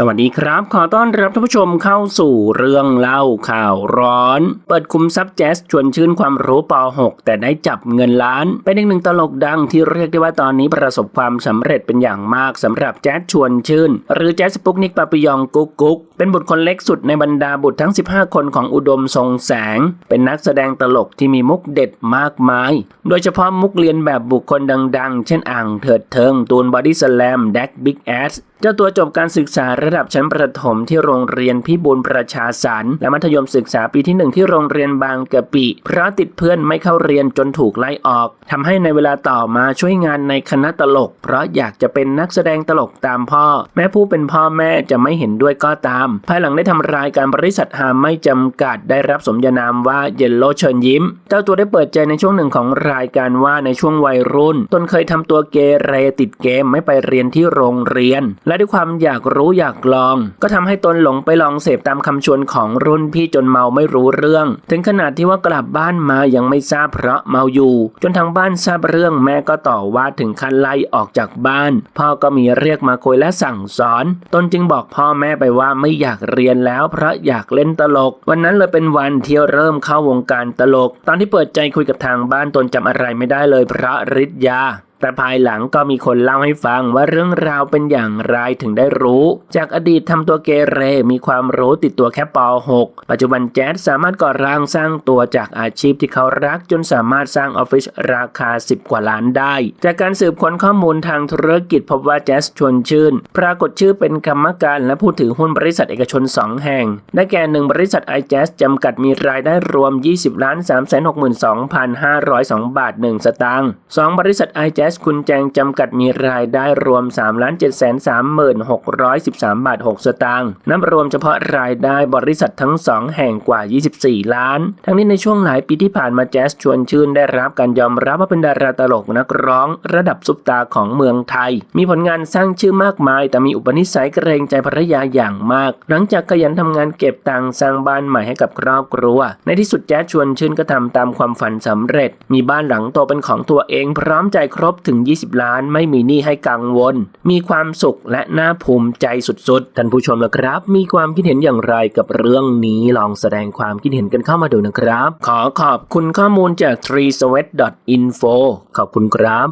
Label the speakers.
Speaker 1: สวัสดีครับ ขอต้อนรับท่านผู้ชมเข้าสู่เรื่องเล่าข่าวร้อน เปิดคุมซับแจ๊สชวนชื่นความรู้ป .6 แต่ได้จับเงินล้าน เป็นอีกหนึ่งตลกดังที่เรียกได้ว่าตอนนี้ประสบความสำเร็จเป็นอย่างมากสำหรับแจ๊สชวนชื่น หรือแจ๊สสปุกนิกปาปิยองกุ๊กกุ๊กเป็นบุตรคนเล็กสุดในบรรดาบุตรทั้ง 15 คนของอุดมทรงแสง เป็นนักแสดงตลกที่มีมุกเด็ดมากมาย โดยเฉพาะมุกเลียนแบบบุคคลดัง ๆ เช่นอ่างเถิดเทิงตูนบอดี้สแลมแดกบิ๊กแอสเจ้าตัวจบการศึกษาระดับชั้นประถมที่โรงเรียนพิบูลประชาสรรและมัธยมศึกษาปีที่หนึ่งที่โรงเรียนบางกะปิเพราะติดเพื่อนไม่เข้าเรียนจนถูกไล่ออกทำให้ในเวลาต่อมาช่วยงานในคณะตลก เพราะอยากจะเป็นนักแสดงตลกตามพ่อ แม้ผู้เป็นพ่อแม่จะไม่เห็นด้วยก็ตาม ภายหลังได้ทำรายการบริษัทหาไม่จำกัดได้รับสมญานามว่าเยลโลเชิญยิ้ม เจ้าตัวได้เปิดใจในช่วงหนึ่งของรายการว่าในช่วงวัยรุ่น ตนเคยทำตัวเกเรติดเกมไม่ไปเรียนที่โรงเรียน และด้วยความอยากรู้อยากลอง ก็ทำให้ตนหลงไปลองเสพตามคำชวนของรุ่นพี่จนเมาไม่รู้เรื่อง ถึงขนาดที่ว่ากลับบ้านมายังไม่ทราบเพราะเมาอยู่ จนทางบ้านทราบเรื่องแม่ก็ต่อว่าถึงขั้นไล่ออกจากบ้าน พ่อก็มีเรียกมาคุยและสั่งสอน ตนจึงบอกพ่อแม่ไปว่าไม่อยากเรียนแล้วเพราะอยากเล่นตลก วันนั้นเลยเป็นวันที่เริ่มเข้าวงการตลก ตอนที่เปิดใจคุยกับทางบ้านตนจำอะไรไม่ได้เลยเพราะฤทธิ์ยา แต่ภายหลังก็มีคนเล่าให้ฟังว่าเรื่องราวเป็นอย่างไรถึงได้รู้ จากอดีตทำตัวเกเรมีความรู้ติดตัวแค่ป .6 ปัจจุบันแจ๊สสามารถก่อร่างสร้างตัวจากอาชีพที่เขารักจนสามารถสร้างออฟฟิศราคา 10 กว่าล้านได้ จากการสืบค้นข้อมูลทางธุรกิจพบว่าแจ๊สชวนชื่น ปรากฏชื่อเป็นกรรมการและผู้ถือหุ้นบริษัทเอกชน 2 แห่ง ได้แก่หนึ่งบริษัทไอแจ๊สจำกัดมีรายได้รวม 20 ล้าน3 6 2 502 บาท 1 สตางค์2บริษัทไอแจ๊สคุณแจงจำกัดมีรายได้รวม 3 7 3 613 บาท 6 สตางค์นับรวมเฉพาะรายได้บริษัททั้ง 2 แห่งกว่า 24 ล้าน ทั้งนี้ในช่วงหลายปีที่ผ่านมาแจ๊สชวนชื่นได้รับการยอมรับว่าเป็นดาราตลกนักร้อง ระดับซุปตาของเมืองไทย มีผลงานสร้างชื่อมากมาย แต่มีอุปนิสัยเกรงใจภรรยาอย่างมาก หลังจากขยันทำงานเก็บตังค์สร้างบ้านใหม่ให้กับครอบครัว ในที่สุดแจ๊สชวนชื่นก็ทำตามความฝันสำเร็จ มีบ้านหลังโตเป็นของตัวเองพร้อมใจครบถึง 20 ล้านไม่มีหนี้ให้กังวล มีความสุขและน่าภูมิใจสุดๆ ท่านผู้ชมนะครับ มีความคิดเห็นอย่างไรกับเรื่องนี้ลองแสดงความคิดเห็นกันเข้ามาดูนะครับ ขอขอบคุณข้อมูลจาก treesweat.info ขอบคุณครับ